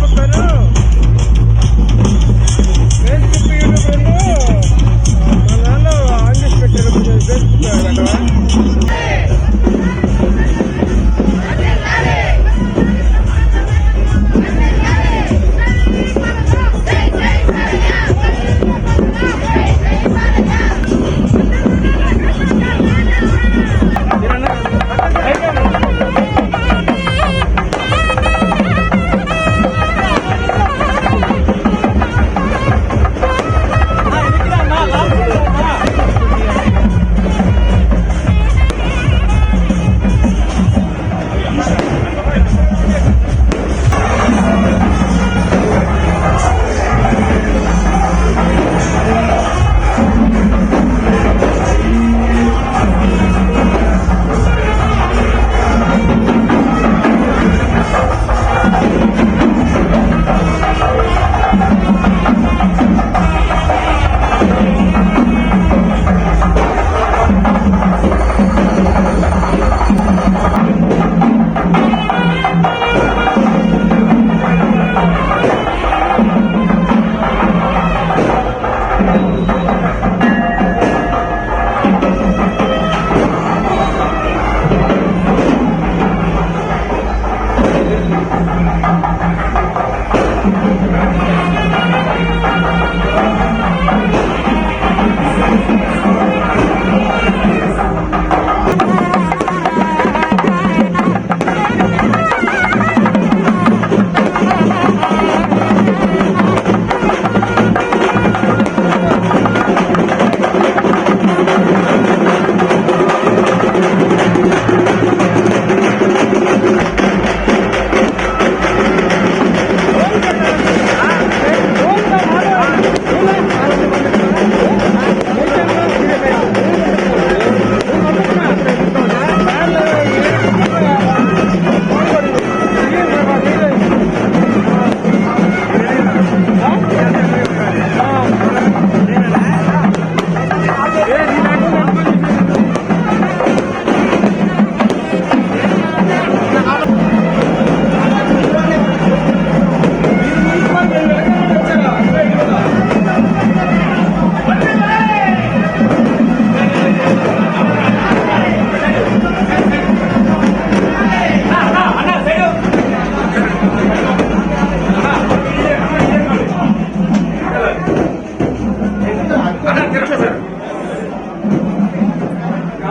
Facebook Facebook Thank you.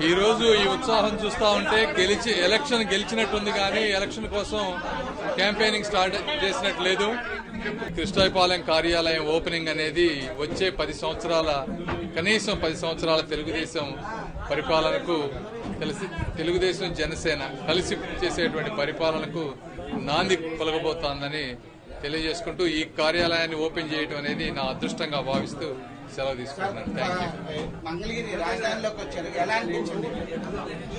ఈ రోజు ఈ ఉత్సాహం చూస్తా ఉంటే గెలిచి ఎలక్షన్ గెలిచినట్టుంది కానీ ఎలక్షన్ కోసం క్యాంపెయినింగ్ స్టార్ట్ చేసినట్టు లేదు. కృష్ణాయపాలెం కార్యాలయం ఓపెనింగ్ అనేది వచ్చే పది సంవత్సరాల కనీసం పది సంవత్సరాల తెలుగుదేశం పరిపాలనకు తెలిసి తెలుగుదేశం జనసేన కలిసి చేసేటువంటి పరిపాలనకు నాంది పలకబోతోందని తెలియజేసుకుంటూ ఈ కార్యాలయాన్ని ఓపెన్ చేయడం అనేది నా అదృష్టంగా భావిస్తూ సెలవు తీసుకుంటున్నాను. థ్యాంక్ యూ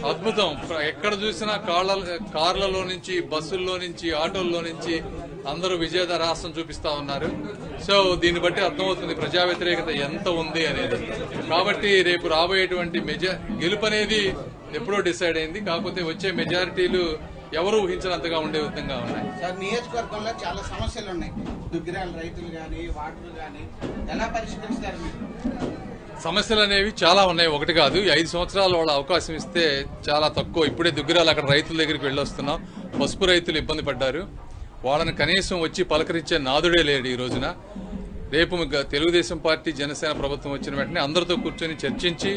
అద్భుతం. ఎక్కడ చూసినా కార్ల కార్లలో నుంచి బస్సుల్లో నుంచి ఆటోల్లో నుంచి అందరూ విజేత రాష్ట్రం చూపిస్తా ఉన్నారు. సో దీన్ని బట్టి అర్థమవుతుంది ప్రజా వ్యతిరేకత ఎంత ఉంది అనేది. కాబట్టి రేపు రాబోయేటువంటి మెజా గెలుపు అనేది ఎప్పుడో డిసైడ్ అయింది. కాకపోతే వచ్చే మెజారిటీలు ఎవరు ఊహించినంతగా ఉండే విధంగా ఉన్నాయి. సార్ నియోజకవర్గంలో చాలా సమస్యలు ఉన్నాయి. దుగ్గిరాల రైతులు కానీ వాటర్ కానీ ఎలా పరిష్కరిస్తారు? సమస్యలు అనేవి చాలా ఉన్నాయి. ఒకటి కాదు ఐదు సంవత్సరాలు వాళ్ళ అవకాశం ఇస్తే చాలా తక్కువ. ఇప్పుడే దుగ్గిరాలు అక్కడ రైతుల దగ్గరికి వెళ్ళొస్తున్నాం. పసుపు రైతులు ఇబ్బంది పడ్డారు. వాళ్ళని కనీసం వచ్చి పలకరించే నాదుడే లేడు ఈ రోజున. రేపు తెలుగుదేశం పార్టీ జనసేన ప్రభుత్వం వచ్చిన వెంటనే అందరితో కూర్చొని చర్చించి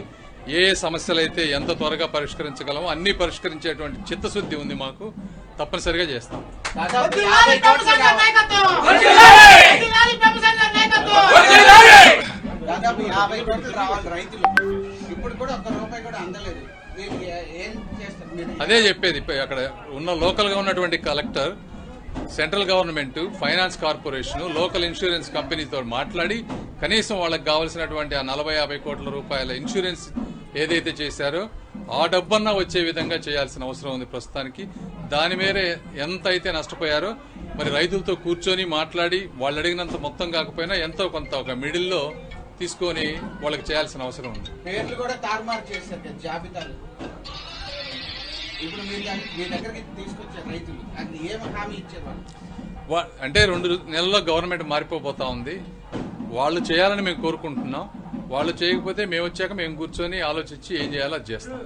ఏ ఏ సమస్యలు అయితే ఎంత త్వరగా పరిష్కరించగలమో అన్ని పరిష్కరించేటువంటి చిత్తశుద్ధి ఉంది మాకు. తప్పనిసరిగా చేస్తాం. దాదాపు యాభై కోట్లు కావాలి. దాదాపు యాభై కోట్లు రావాలి రైతులు. ఇప్పుడు కూడా ఒక్క రూపాయి కూడా అందలేదు. దీనికి ఏం చేస్తారు? మీరు అదే చెప్పేది. అక్కడ ఉన్న లోకల్గా ఉన్నటువంటి collector central government finance corporation local insurance కంపెనీతో మాట్లాడి కనీసం వాళ్ళకి కావాల్సినటువంటి ఆ నలభై యాభై కోట్ల రూపాయల ఇన్సూరెన్స్ ఏదైతే చేశారో ఆ డబ్బన్నా వచ్చే విధంగా చేయాల్సిన అవసరం ఉంది ప్రస్తుతానికి. దాని మేరే ఎంత అయితే నష్టపోయారో మరి రైతులతో కూర్చొని మాట్లాడి వాళ్ళు అడిగినంత మొత్తం కాకపోయినా ఎంతో కొంత ఒక మిడిల్లో తీసుకొని వాళ్ళకి చేయాల్సిన అవసరం ఉంది. పేర్లు కూడా తారుమారు చేశారు జాబితాలు. అంటే రెండు నెలల్లో గవర్నమెంట్ మారిపోతా ఉంది. వాళ్ళు చేయాలని మేము కోరుకుంటున్నాం. వాళ్ళు చేయకపోతే మేము వచ్చాక మేము కూర్చొని ఆలోచించి ఏం చేయాలో అది చేస్తాం.